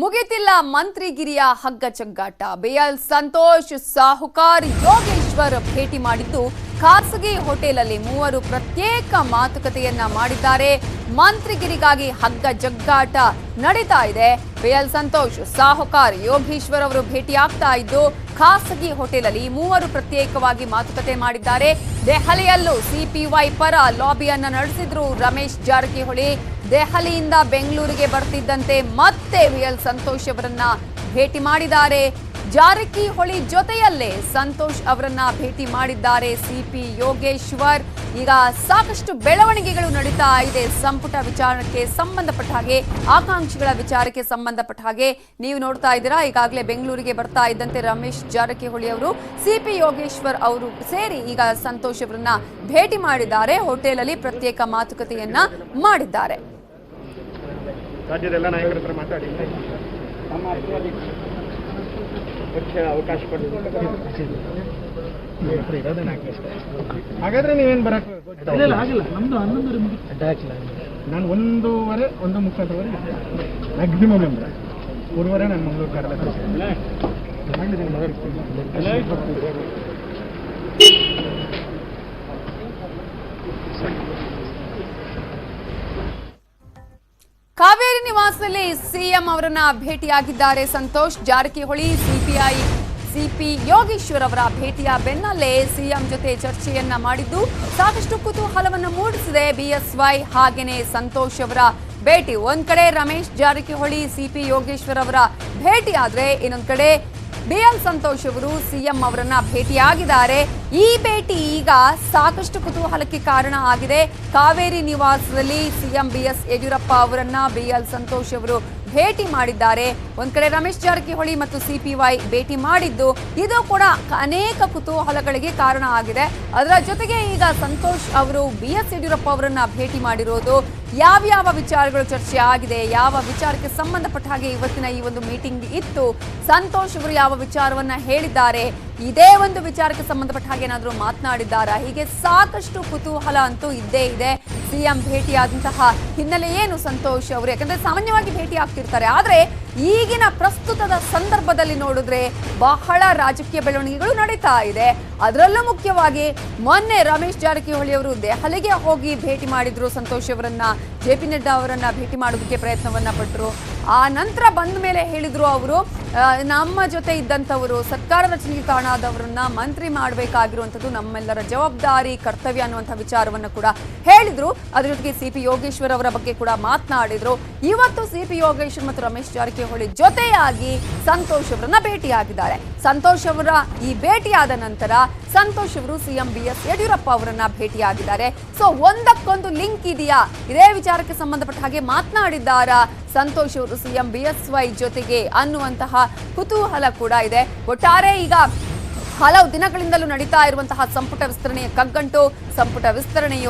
ಮುಗಿತಿಲ್ಲ ಮಂತ್ರಿಗಿರಿಯ ಹಗ್ಗ ಚಗ್ಗಾಟ ಬಿಎಲ್ ಸಂತೋಷ್, ಸಾಹುಕಾರ್, ಯೋಗೇಶ್ವರ್ ಭೇಟಿ ಮಾಡಿದ್ದು, ಖಾಸಗಿ ಹೋಟೆಲಲ್ಲಿ ಮೂವರು ಪ್ರತ್ಯೇಕ ಮಾತುಕತೆಯನ್ನ ಮಾಡಿದ್ದಾರೆ. ಮಂತ್ರಿಗಿರಿಗಾಗಿ ಹಗ್ಗ ಜಗ್ಗಾಟ ನಡೀತಾ ಇದೆ. ಬಿಎಲ್ ಸಂತೋಷ್, ಸಾಹುಕಾರ್, ಯೋಗೇಶ್ವರ್ ಅವರು ಭೇಟಿಯಾಗ್ತಾ ಇದ್ದು, ಖಾಸಗಿ ಹೋಟೆಲಲ್ಲಿ ಮೂವರು ಪ್ರತ್ಯೇಕವಾಗಿ ಮಾತುಕತೆ ಮಾಡಿದ್ದಾರೆ. ದೆಹಲಿಯಲ್ಲೂ ಸಿಪಿವೈ ಪರ ಲಾಬಿಯನ್ನ ನಡೆಸಿದ್ರು ರಮೇಶ್ ಜಾರಕಿಹೊಳಿ. ದೆಹಲಿಯಿಂದ ಬೆಂಗಳೂರಿಗೆ ಬರ್ತಿದ್ದಂತೆ ಮತ್ತೆ ವಿ ಎಲ್ ಸಂತೋಷ್ ಅವರನ್ನ ಭೇಟಿ ಮಾಡಿದ್ದಾರೆ. ಜಾರಕಿಹೊಳಿ ಜೊತೆಯಲ್ಲೇ ಸಂತೋಷ್ ಅವರನ್ನ ಭೇಟಿ ಮಾಡಿದ್ದಾರೆ ಸಿಪಿ ಯೋಗೇಶ್ವರ್. ಈಗ ಸಾಕಷ್ಟು ಬೆಳವಣಿಗೆಗಳು ನಡೀತಾ ಇದೆ ಸಂಪುಟ ವಿಚಾರಕ್ಕೆ ಸಂಬಂಧಪಟ್ಟ ಹಾಗೆ, ಆಕಾಂಕ್ಷಿಗಳ ವಿಚಾರಕ್ಕೆ ಸಂಬಂಧಪಟ್ಟ ಹಾಗೆ. ನೀವು ನೋಡ್ತಾ ಇದ್ದೀರಾ, ಈಗಾಗಲೇ ಬೆಂಗಳೂರಿಗೆ ಬರ್ತಾ ಇದ್ದಂತೆ ರಮೇಶ್ ಜಾರಕಿಹೊಳಿ ಅವರು ಸಿಪಿ ಯೋಗೇಶ್ವರ್ ಅವರು ಸೇರಿ ಈಗ ಸಂತೋಷ್ ಅವರನ್ನ ಭೇಟಿ ಮಾಡಿದ್ದಾರೆ, ಹೋಟೆಲಲ್ಲಿ ಪ್ರತ್ಯೇಕ ಮಾತುಕತೆಯನ್ನ ಮಾಡಿದ್ದಾರೆ. ರಾಜ್ಯದ ಎಲ್ಲ ನಾಯಕರ ಹತ್ರ ಮಾತಾಡಿ. ಪಕ್ಷ ಅವಕಾಶ ಹಾಗಾದ್ರೆ ನೀವೇನು ಬರಕ್ ಇಲ್ಲ ಆಗಿಲ್ಲ. ನಮ್ದು ನಾನು ಒಂದೂವರೆ ಒಂದು ಮುಕ್ಕಾಲ್ವರೆ ಮ್ಯಾಕ್ಸಿಮಮ್ ಅಂದ್ರೆ ಮೂರುವರೆ ನಾನು ಮಂಗಳೂರು ಕರೆದ ನಿವಾಸದಲ್ಲಿ ಸಿಎಂ ಅವರನ್ನ ಭೇಟಿಯಾಗಿದ್ದಾರೆ ಸಂತೋಷ್ ಜಾರಕಿಹೊಳಿ, ಸಿಪಿಐ ಸಿಪಿ ಯೋಗೇಶ್ವರ್ ಅವರ ಭೇಟಿಯ ಬೆನ್ನಲ್ಲೇ ಸಿಎಂ ಜೊತೆ ಚರ್ಚೆಯನ್ನ ಮಾಡಿದ್ದು ಸಾಕಷ್ಟು ಕುತೂಹಲವನ್ನು ಮೂಡಿಸಿದೆ. ಬಿಎಸ್ವೈ ಹಾಗೇನೆ ಸಂತೋಷ್ ಅವರ ಭೇಟಿ. ಒಂದ್ ಕಡೆ ರಮೇಶ್ ಜಾರಕಿಹೊಳಿ, ಸಿಪಿ ಯೋಗೇಶ್ವರ್ ಅವರ ಭೇಟಿ ಆದ್ರೆ ಇನ್ನೊಂದ್ ಕಡೆ ಬಿಎಲ್ ಸಂತೋಷ್ ಅವರು ಸಿಎಂ ಅವರನ್ನ ಭೇಟಿಯಾಗಿದ್ದಾರೆ. ಈ ಭೇಟಿ ಈಗ ಸಾಕಷ್ಟು ಕುತೂಹಲಕ್ಕೆ ಕಾರಣ ಆಗಿದೆ. ಕಾವೇರಿ ನಿವಾಸದಲ್ಲಿ ಸಿಎಂ ಬಿಎಸ್ ಯಡಿಯೂರಪ್ಪ ಅವರನ್ನ ಬಿಎಲ್ ಸಂತೋಷ್ ಅವರು ಭೇಟಿ ಮಾಡಿದ್ದಾರೆ. ಒಂದ್ ಕಡೆ ರಮೇಶ್ ಜಾರಕಿಹೊಳಿ ಮತ್ತು ಸಿಪಿವೈ ಭೇಟಿ ಮಾಡಿದ್ದು ಇದು ಕೂಡ ಅನೇಕ ಕುತೂಹಲಗಳಿಗೆ ಕಾರಣ ಆಗಿದೆ. ಅದರ ಜೊತೆಗೆ ಈಗ ಸಂತೋಷ್ ಅವರು ಬಿ ಎಸ್ ಯಡಿಯೂರಪ್ಪ ಅವರನ್ನ ಭೇಟಿ ಮಾಡಿರೋದು. ಯಾವ್ಯಾವ ವಿಚಾರಗಳು ಚರ್ಚೆ ಆಗಿದೆ, ಯಾವ ವಿಚಾರಕ್ಕೆ ಸಂಬಂಧಪಟ್ಟ ಹಾಗೆ ಇವತ್ತಿನ ಈ ಒಂದು ಮೀಟಿಂಗ್ ಇತ್ತು, ಸಂತೋಷ್ ಅವರು ಯಾವ ವಿಚಾರವನ್ನ ಹೇಳಿದ್ದಾರೆ ಇದೇ ಒಂದು ವಿಚಾರಕ್ಕೆ ಸಂಬಂಧಪಟ್ಟ ಹಾಗೆ ಏನಾದರೂ ಮಾತನಾಡಿದ್ದಾರಾ? ಹೀಗೆ ಸಾಕಷ್ಟು ಕುತೂಹಲ ಅಂತೂ ಇದ್ದೇ ಇದೆ. ಸಿಎಂ ಭೇಟಿಯಾದಂತಹ ಹಿನ್ನೆಲೆ ಏನು ಸಂತೋಷ್ ಅವರು? ಯಾಕಂದ್ರೆ ಸಾಮಾನ್ಯವಾಗಿ ಭೇಟಿ ಆಗ್ತಿರ್ತಾರೆ. ಆದರೆ ಈಗಿನ ಪ್ರಸ್ತುತದ ಸಂದರ್ಭದಲ್ಲಿ ನೋಡಿದ್ರೆ ಬಹಳ ರಾಜಕೀಯ ಬೆಳವಣಿಗೆಗಳು ನಡೀತಾ ಇದೆ. ಅದರಲ್ಲೂ ಮುಖ್ಯವಾಗಿ ಮೊನ್ನೆ ರಮೇಶ್ ಜಾರಕಿಹೊಳಿ ಅವರು ದೆಹಲಿಗೆ ಹೋಗಿ ಭೇಟಿ ಮಾಡಿದ್ರು ಸಂತೋಷ್ ಅವರನ್ನ. ಜೆ ಪಿ ನಡ್ಡಾ ಅವರನ್ನ ಭೇಟಿ ಮಾಡೋದಕ್ಕೆ ಪ್ರಯತ್ನವನ್ನ ಪಟ್ಟರು ಆ ನಂತರ ಬಂದ ಮೇಲೆ ಹೇಳಿದ್ರು ಅವರು ನಮ್ಮ ಜೊತೆ ಇದ್ದಂಥವರು, ಸರ್ಕಾರ ರಚನೆಗೆ ಕಾರಣ ಆದವರನ್ನ ಮಂತ್ರಿ ಮಾಡಬೇಕಾಗಿರುವಂಥದ್ದು ನಮ್ಮೆಲ್ಲರ ಜವಾಬ್ದಾರಿ, ಕರ್ತವ್ಯ ಅನ್ನುವಂಥ ವಿಚಾರವನ್ನು ಕೂಡ ಹೇಳಿದ್ರು. ಅದ್ರ ಜೊತೆಗೆ ಸಿ ಪಿ ಯೋಗೇಶ್ವರ್ ಅವರ ಬಗ್ಗೆ ಕೂಡ ಮಾತನಾಡಿದ್ರು. ಇವತ್ತು ಸಿ ಪಿ ಯೋಗೇಶ್ವರ್ ಮತ್ತು ರಮೇಶ್ ಜಾರಕಿಹೊಳಿ ಜೊತೆಯಾಗಿ ಸಂತೋಷ್ ಅವರನ್ನ ಭೇಟಿಯಾಗಿದ್ದಾರೆ. ಸಂತೋಷ್ ಅವರ ಈ ಭೇಟಿಯಾದ ನಂತರ ಸಂತೋಷ್ ಅವರು ಸಿಎಂ ಬಿ ಎಸ್ ಯಡಿಯೂರಪ್ಪ ಅವರನ್ನ ಭೇಟಿಯಾಗಿದ್ದಾರೆ. ಸೊ ಒಂದಕ್ಕೊಂದು ಲಿಂಕ್ ಇದೆಯಾ? ಇದೇ ವಿಚಾರಕ್ಕೆ ಸಂಬಂಧಪಟ್ಟ ಹಾಗೆ ಮಾತನಾಡಿದ್ದಾರಾ? ಸಂತೋಷ್ ಅವರು ಸಿಎಂ ಬಿ ಎಸ್ ವೈ ಜೊತೆಗೆ ಅನ್ನುವಂತಹ ಕುತೂಹಲ ಕೂಡ ಇದೆ. ಒಟ್ಟಾರೆ ಈಗ ಹಲವು ದಿನಗಳಿಂದಲೂ ನಡೀತಾ ಇರುವಂತಹ ಸಂಪುಟ ವಿಸ್ತರಣೆಯ ಕಗ್ಗಂಟು, ಸಂಪುಟ ವಿಸ್ತರಣೆಯು